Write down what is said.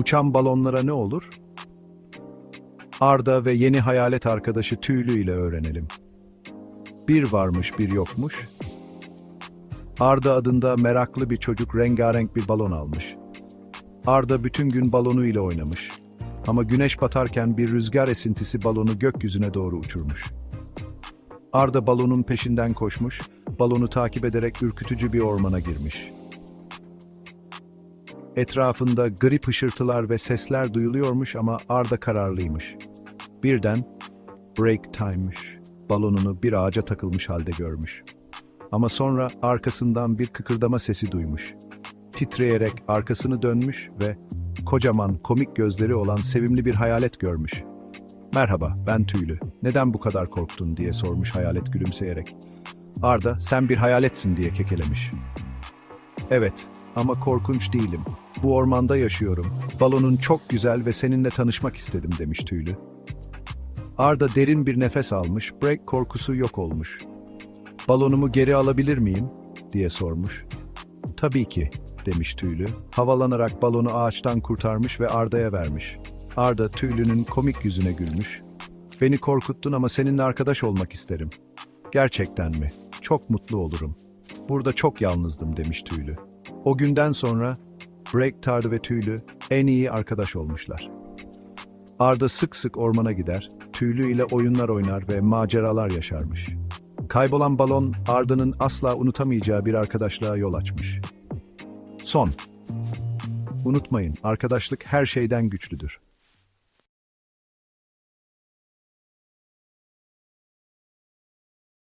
Uçan balonlara ne olur? Arda ve yeni hayalet arkadaşı Tüylü ile öğrenelim. Bir varmış bir yokmuş. Arda adında meraklı bir çocuk rengarenk bir balon almış. Arda bütün gün balonu ile oynamış. Ama güneş batarken bir rüzgar esintisi balonu gökyüzüne doğru uçurmuş. Arda balonun peşinden koşmuş, balonu takip ederek ürkütücü bir ormana girmiş. Etrafında grip hışırtılar ve sesler duyuluyormuş ama Arda kararlıymış. Birden break time'mış. Balonunu bir ağaca takılmış halde görmüş. Ama sonra arkasından bir kıkırdama sesi duymuş. Titreyerek arkasını dönmüş ve kocaman komik gözleri olan sevimli bir hayalet görmüş. Merhaba, ben Tüylü. Neden bu kadar korktun diye sormuş hayalet gülümseyerek. Arda, sen bir hayaletsin diye kekelemiş. Evet, ama korkunç değilim. Bu ormanda yaşıyorum. Balonun çok güzel ve seninle tanışmak istedim demiş Tüylü. Arda derin bir nefes almış, break korkusu yok olmuş. Balonumu geri alabilir miyim? diye sormuş. Tabii ki, demiş Tüylü. Havalanarak balonu ağaçtan kurtarmış ve Arda'ya vermiş. Arda Tüylü'nün komik yüzüne gülmüş. Beni korkuttun ama seninle arkadaş olmak isterim. Gerçekten mi? Çok mutlu olurum. Burada çok yalnızdım demiş Tüylü. O günden sonra Break Tardı ve Tüylü en iyi arkadaş olmuşlar. Arda sık sık ormana gider, Tüylü ile oyunlar oynar ve maceralar yaşarmış. Kaybolan balon Arda'nın asla unutamayacağı bir arkadaşlığa yol açmış. Son. Unutmayın, arkadaşlık her şeyden güçlüdür.